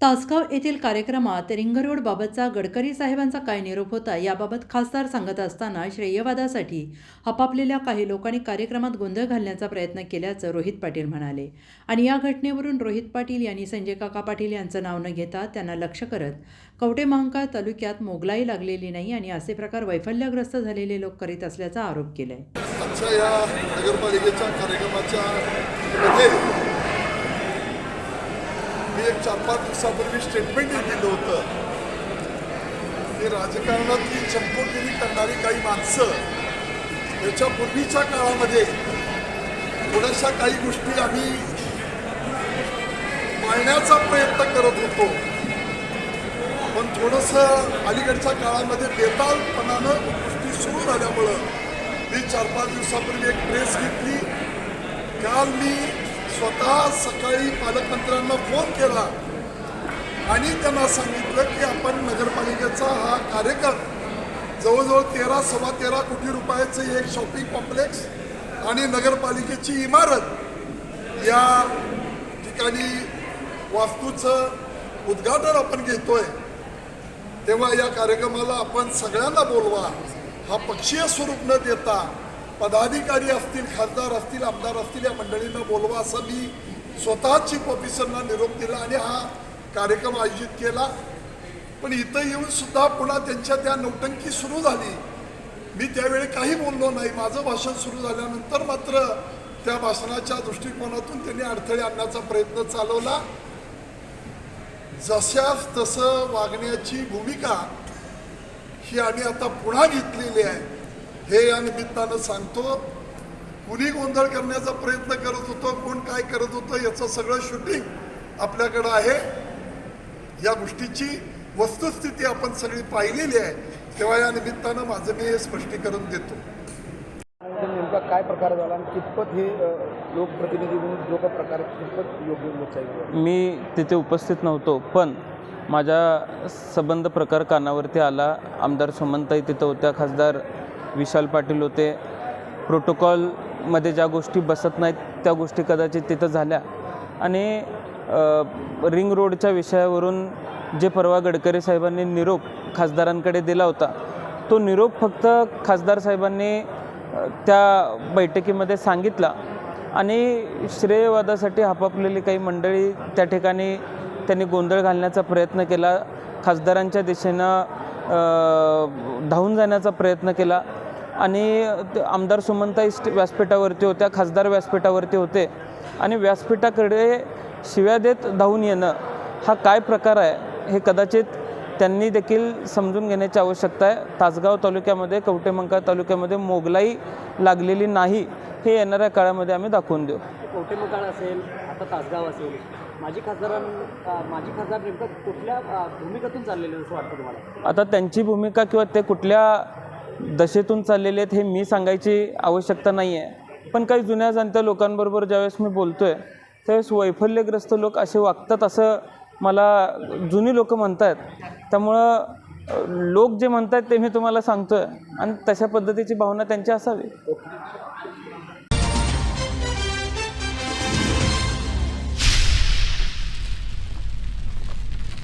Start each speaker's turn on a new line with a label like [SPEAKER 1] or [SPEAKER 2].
[SPEAKER 1] तासगाव येथील कार्यक्रमात रिंगरोड बाबतचा गडकरी साहेबांचा काय निरोप होता याबाबत खासदार सांगत असताना श्रेयवादासाठी हपापलेल्या काही लोकांनी कार्यक्रमात गोंधळ घालण्याचा प्रयत्न केल्याचं रोहित पाटील म्हणाले. आणि या घटनेवरून रोहित पाटील यांनी संजय काका पाटील यांचं नाव न घेता त्यांना लक्ष करत कवटे महांकाळ तालुक्यात मोगलाई लागलेली नाही आणि असे प्रकार वैफल्यग्रस्त झालेले लोक करीत असल्याचा आरोप केलाय.
[SPEAKER 2] आजच्या एक चार पाच दिवसापूर्वी स्टेटमेंटही दिलं होतं. की राजकारणातली चंपोगिरी करणारी काही माणसं याच्या पूर्वीच्या काळामध्ये थोड्याशा काही गोष्टी आम्ही पाळण्याचा प्रयत्न करत होतो. पण थोडंसं अलीकडच्या काळामध्ये बेतालपणानं गोष्टी सुरू झाल्यामुळं मी चार पाच दिवसापूर्वी एक प्रेस घेतली. काल मी स्वतः सकाळी पालकमंत्र्यांना फोन केला. आणि त्यांना सांगितलं की आपण नगरपालिकेचा हा कार्यक्रम जवळजवळ तेरा सव्वा तेरा कोटी रुपयाचं एक शॉपिंग कॉम्प्लेक्स आणि नगरपालिकेची इमारत या ठिकाणी वास्तूचं उद्घाटन आपण घेतोय. तेव्हा या कार्यक्रमाला आपण सगळ्यांना बोलवा. हा पक्षीय स्वरूप न देता पदाधिकारी असतील खासदार असतील आमदार असतील या मंडळींना बोलवा असं मी स्वतः चीफ ऑफिसरना निरोप दिला आणि हा कार्यक्रम आयोजित केला. पण इथं येऊन सुद्धा पुन्हा त्यांच्या त्या नौटंकी सुरू झाली. मी त्यावेळी काही बोललो नाही. माझं भाषण सुरू झाल्यानंतर मात्र त्या भाषणाच्या दृष्टिकोनातून त्यांनी अडथळे आणण्याचा प्रयत्न चालवला. जशास तसं वागण्याची भूमिका ही आम्ही आता पुन्हा घेतलेली आहे. हे या निमित्तानं सांगतो कुणी गोंधळ करण्याचा प्रयत्न करत होतो कोण काय करत होतं याचं सगळं शूटिंग आपल्याकडं आहे. या गोष्टीची वस्तुस्थिती आपण सगळी पाहिलेली आहे तेव्हा या निमित्तानं माझं मी हे स्पष्टीकरण देतो.
[SPEAKER 3] नेमका काय प्रकार झाला आणि कितपत हे लोकप्रतिनिधी म्हणून जो का प्रकार कितपत योग्य
[SPEAKER 4] मी तिथे उपस्थित नव्हतो पण माझ्या संबंध प्रकार कानावरती आला. आमदार सुमनताई तिथं होत्या खासदार विशाल पाटील होते. प्रोटोकॉलमध्ये ज्या गोष्टी बसत नाहीत त्या गोष्टी कदाचित तिथं झाल्या. आणि रिंग रोडच्या विषयावरून जे परवा गडकरी साहेबांनी निरोप खासदारांकडे दिला होता तो निरोप फक्त खासदार साहेबांनी त्या बैठकीमध्ये सांगितला. आणि श्रेयवादासाठी हापापलेली काही मंडळी त्या ठिकाणी त्यांनी गोंधळ घालण्याचा प्रयत्न केला खासदारांच्या दिशेनं धावून जाण्याचा प्रयत्न केला. आणि आमदार सुमनताई स्टे व्यासपीठावरती होत्या खासदार व्यासपीठावरती होते. आणि व्यासपीठाकडे शिव्या देत धावून येणं हा काय प्रकार आहे हे कदाचित त्यांनी देखील समजून घेण्याची आवश्यकता आहे. तासगाव तालुक्यामध्ये कवटेमंका तालुक्यामध्ये मोगलाई लागलेली नाही हे येणाऱ्या काळामध्ये आम्ही दाखवून देऊ.
[SPEAKER 5] कवटेमकाळ असेल आता तासगाव असेल माजी खासदारां माजी खासदार नेमकं कुठल्या भूमिकेतून चाललेलं असं वाटतं तुम्हाला?
[SPEAKER 4] आता त्यांची भूमिका किंवा ते कुठल्या दशेतून चाललेले आहेत हे मी सांगायची आवश्यकता नाही आहे पण काही जुन्या जाणत्या लोकांबरोबर ज्यावेळेस मी बोलतो आहे त्यावेळेस वैफल्यग्रस्त लोक असे वागतात असं मला जुनी लोक म्हणत आहेत त्यामुळं लोक जे म्हणतात ते मी तुम्हाला सांगतो आहे आणि तशा पद्धतीची भावना त्यांची असावी.